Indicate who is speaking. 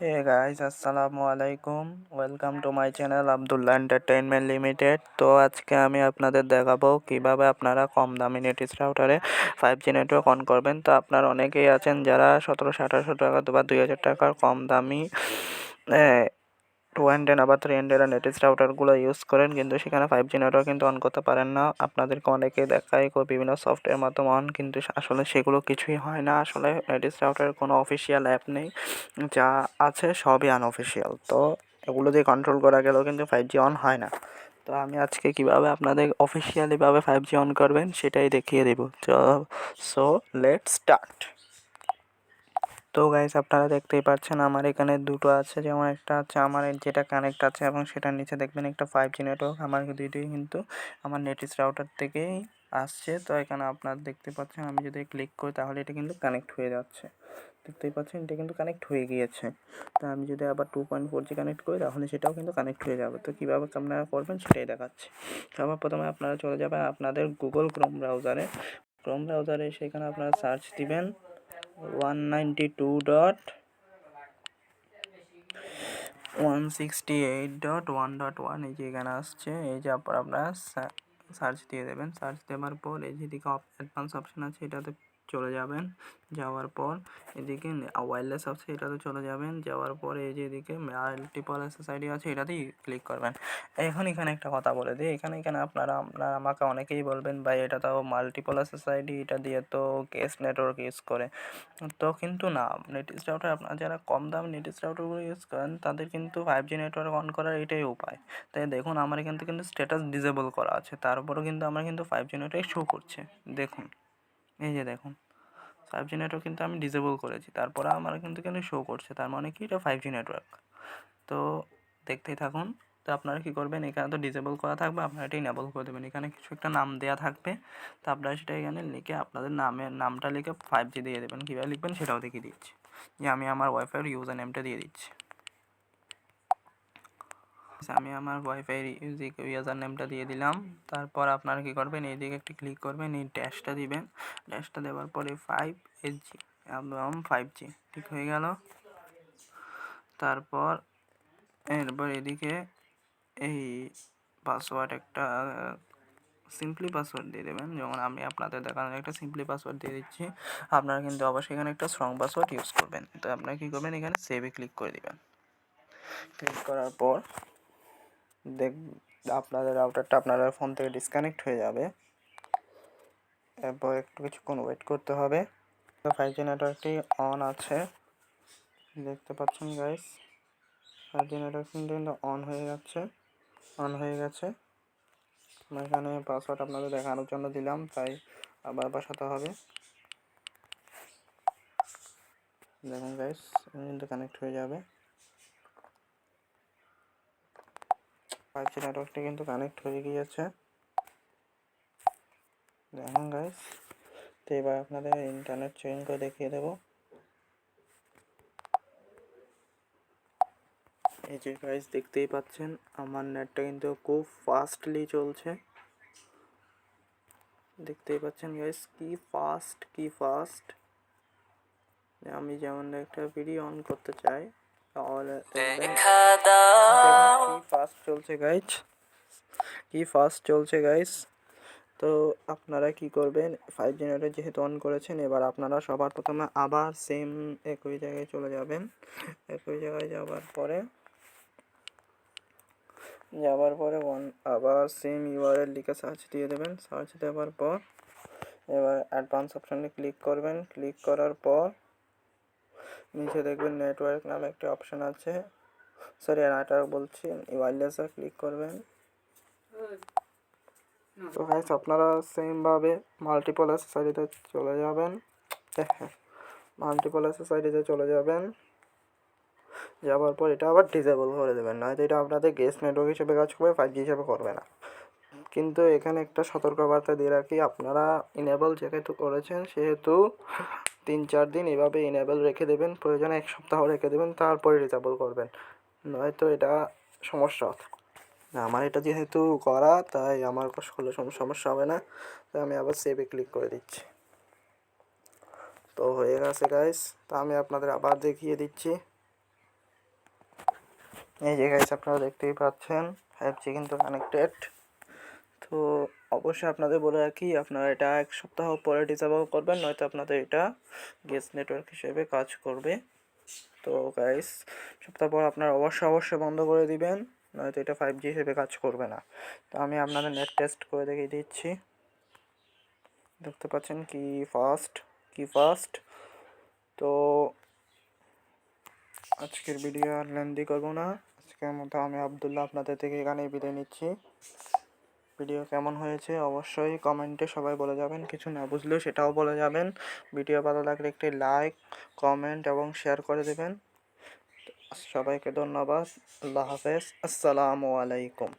Speaker 1: হে guys আসসালামু আলাইকুম welcome to my channel Abdullah entertainment limited তো আজকে আমি আপনাদের দেখাবো কীভাবে আপনারা কম দামি নেটিস রাউটারে ফাইভ জি নেটওয়ার্ক অন করবেন। তো আপনারা অনেকেই আছেন যারা সতেরোশো, আঠারোশো টাকা বা দুই হাজার টাকার কম দামি টু হান্ড্রেড আবার থ্রি হান্ড্রেড নেটিস রাউটারগুলো ইউজ করেন, কিন্তু সেখানে ফাইভ জি নেটওয়ার্ক কিন্তু অন করতে পারেন না। আপনাদেরকে অনেকে দেখায় বিভিন্ন সফটওয়্যার মাধ্যমে অন কিন্তু আসলে সেগুলো কিছুই হয় না। আসলে নেটিস রাউটারের কোনো অফিসিয়াল অ্যাপ নেই, যা আছে সবই আনঅফিসিয়াল তো এগুলো দিয়ে কন্ট্রোল করা গেলেও কিন্তু ফাইভ জি অন হয় না। তো আমি আজকে কীভাবে আপনাদের অফিসিয়ালিভাবে ফাইভ জি অন করবেন, সেটাই দেখিয়ে দেবো। সো লেট স্টার্ট তো গাইস আপনারা দেখতেই পাচ্ছেন আমার এখানে দুটো আছে। যেমন একটা আছে আমার যেটা কানেক্ট আছে এবং সেটার নিচে দেখবেন একটা ফাইভ জি নেটওয়ার্ক আমার দুইটাই কিন্তু আমার নেটিস রাউটার থেকেই আসছে। তো এখানে আপনারা দেখতে পাচ্ছেন, আমি যদি ক্লিক করি তাহলে এটা কিন্তু কানেক্ট হয়ে যাচ্ছে। দেখতেই পাচ্ছেন, এটা কিন্তু কানেক্ট হয়ে গিয়েছে। তো আমি যদি আবার two point four G connect করি তাহলে সেটাও কিন্তু কানেক্ট হয়ে যাবে। তো কীভাবে আপনারা করবেন সেটাই দেখাচ্ছি। সবার প্রথমে আপনারা চলে যাবেন আপনাদের গুগল ক্রোম ব্রাউজারে ক্রোম ব্রাউজারে সেখানে আপনারা সার্চ দিবেন। One ninety two dot one sixty eight dot one dot one এই যে এখানে আসছে, এই যে আপনার সার্চ দিয়ে দেবেন। সার্চ দেওয়ার পর এই যেদিকে অ্যাডভান্স অপশান আছে, এটাতে চলে যাবেন। যাওয়ার পর এদিকে ওয়্যারলেস আছে, এটাতে চলে যাবেন। যাওয়ার পরে এই যে এদিকে মাল্টিপল সোসাইটি আছে, এটাতেই ক্লিক করবেন। এখন এখানে একটা কথা বলে দিই, এখানে এখানে আপনারা আপনারা আমাকে অনেকেই বলবেন, ভাই, এটা তো মাল্টিপল সোসাইটি এটা দিয়ে তো গেস্ট নেটওয়ার্ক ইউজ করে। তো কিন্তু না নেটিস রাউটার আপনারা যারা কম দাম নেটিস রাউটারগুলো ইউজ করেন, তাদের কিন্তু ফাইভ জি নেটওয়ার্ক অন করার এটাই উপায়। তাই দেখুন, আমার এখান থেকে কিন্তু স্ট্যাটাস ডিসেবল করা আছে, তারপরেও কিন্তু আমার কিন্তু ফাইভ জি নেটওয়ার্ক শো করছে। দেখুন। এই যে দেখুন ফাইভ জি নেটওয়ার্ক কিন্তু আমি ডিসেবল করেছি। তারপরে আমার কিন্তু কিন্তু শো করছে? তার মানে কি? এটা ফাইভ জি নেটওয়ার্ক তো দেখতেই থাকুন, তো আপনারা কী করবেন? এখানে তো ডিসেবল করা থাকবে, আপনারা এটা ইনেবল করে দেবেন। এখানে কিছু একটা নাম দেওয়া থাকবে, তো আপনারা সেটা এখানে লিখে আপনাদের নামের নামটা লিখে ফাইভ জি দিয়ে দেবেন। কীভাবে লিখবেন? সেটাও দেখিয়ে দিচ্ছি। যে আমি আমার ওয়াইফাইয়ের ইউজার নেমটা দিয়ে দিচ্ছি। আমি আমার ওয়াইফাই ইউজার নেমটা দিয়ে দিলাম, তারপর আপনারা কী করবেন, এইদিকে একটি ক্লিক করবেন, এই ড্যাশটা দিবেন। ড্যাশটা দেওয়ার পরে ফাইভ এইচ জি একদম ফাইভ জি ঠিক হয়ে গেল। তারপর এরপর এদিকে এই পাসওয়ার্ড একটা সিম্পলি পাসওয়ার্ড দিয়ে দেবেন। যেমন আমি আপনাদের দেখানোর একটা সিম্পলি পাসওয়ার্ড দিয়ে দিচ্ছি। আপনারা কিন্তু অবশ্যই এখানে একটা স্ট্রং পাসওয়ার্ড ইউজ করবেন। তো আপনারা কী করবেন, এখানে সেভে ক্লিক করে দেবেন। ক্লিক করার পর দেখ, আপনাদের রাউটারটা আপনাদের ফোন থেকে ডিসকানেক্ট হয়ে যাবে। এরপর একটু কিছুক্ষণ ওয়েট করতে হবে। ফাইভ জি নেটওয়ার্কটি অন আছে। দেখতে পাচ্ছেন গাইস ফাইভ জি নেটওয়ার্ক কিন্তু অন হয়ে যাচ্ছে। অন হয়ে গেছে। এখানে পাসওয়ার্ড আপনাদের দেখানোর জন্য দিলাম, তাই আবার বসাতে হবে। দেখুন গাইস কিন্তু কানেক্ট হয়ে যাবে। ফাইভ জি নেটওয়ার্কটি কিন্তু কানেক্ট হয়ে গিয়েছে। দেখুন গাইস তো এবার আপনাদের ইন্টারনেট চেঞ্জ করে দেখিয়ে দেবো। এই যে গাইস দেখতেই পাচ্ছেন, আমার নেটটা কিন্তু খুব ফাস্টলি চলছে। দেখতেই পাচ্ছেন গাইস কি ফাস্ট কি ফাস্ট আমি যেমন একটা ভিডিও অন করতে চাই। ফাস্ট চলছে গাইস কি ফাস্ট চলছে গাইস তো আপনারা কি করবেন? ফাইভ জি নেটে যেহেতু অন করেছেন এবার আপনারা সবার প্রথমে আবার সেম একই জায়গায় চলে যাবেন। একই জায়গায় যাওয়ার পরে যাওয়ার পরে ওয়ান আবার সেম ইউআরএল লিখে সার্চ দিয়ে দেবেন। সার্চ দেওয়ার পর এবার অ্যাডভান্স অপশানে ক্লিক করবেন। ক্লিক করার পর নিচে দেখবেন নেটওয়ার্ক নামে একটি অপশান আছে। সরি নেটওয়ার্ক বলছি ওয়্যারলেসে ক্লিক করবেন। তো গাইস আপনারা সেমভাবে মাল্টিপল এসএসআইডিতে চলে যাবেন। মাল্টিপল এসএসআইডিতে চলে যাবেন। যাওয়ার পর এটা আবার ডিসেবল করে দেবেন, নয়তো এটা আপনাদের গেস্ট নেটওয়ার্ক হিসেবে কাজ করবে ফাইভ জি হিসেবে করবে না। কিন্তু এখানে একটা সতর্কবার্তা দিয়ে রাখি, আপনারা ইনেবল যেহেতু করেছেন, সেহেতু তিন, চার দিন এভাবে ইনেবল রেখে দেবেন, প্রয়োজনে এক সপ্তাহ রেখে দেবেন, তারপরে ডিসেবল করবেন। নয়তো এটা সমস্যা। আমার এটা যেহেতু করা, তাই আমার কোনো সমস্যা হবে না। তাই আমি আবার সেভে ক্লিক করে দিচ্ছি। তো হয়ে গেছে গাইস তা আমি আপনাদের আবার দেখিয়ে দিচ্ছি। এই যে গাইস আপনারা দেখতেই পাচ্ছেন ফাইভ জি কিন্তু কানেক্টেড তো অবশ্যই আপনাদের বলে রাখি, আপনারা এটা এক সপ্তাহ পরে ডিসেবল করবেন, নয়তো আপনাদের এটা গেস্ট নেটওয়ার্ক হিসেবে কাজ করবে। তো গাইস সপ্তাহ পর আপনারা অবশ্যই অবশ্যই বন্ধ করে দিবেন, নয়তো এটা ফাইভ জি হিসেবে কাজ করবে না। তো আমি আপনাদের নেট টেস্ট করে দেখিয়ে দিচ্ছি। দেখতে পাচ্ছেন কি ফাস্ট কি ফাস্ট তো আজকের ভিডিও আর লেন্দি করব না। আজকের মতো আমি আবদুল্লাহ আপনাদের থেকে এখানেই বিদায় নিচ্ছি। ভিডিও কেমন হয়েছে অবশ্যই কমেন্টে সবাই বলে যাবেন, কিছু না বুঝলেও সেটাও বলে যাবেন। ভিডিও ভালো লাগলে একটি লাইক, কমেন্ট এবং শেয়ার করে দেবেন। সবাইকে ধন্যবাদ, আল্লাহ হাফেজ, আসসালামু আলাইকুম।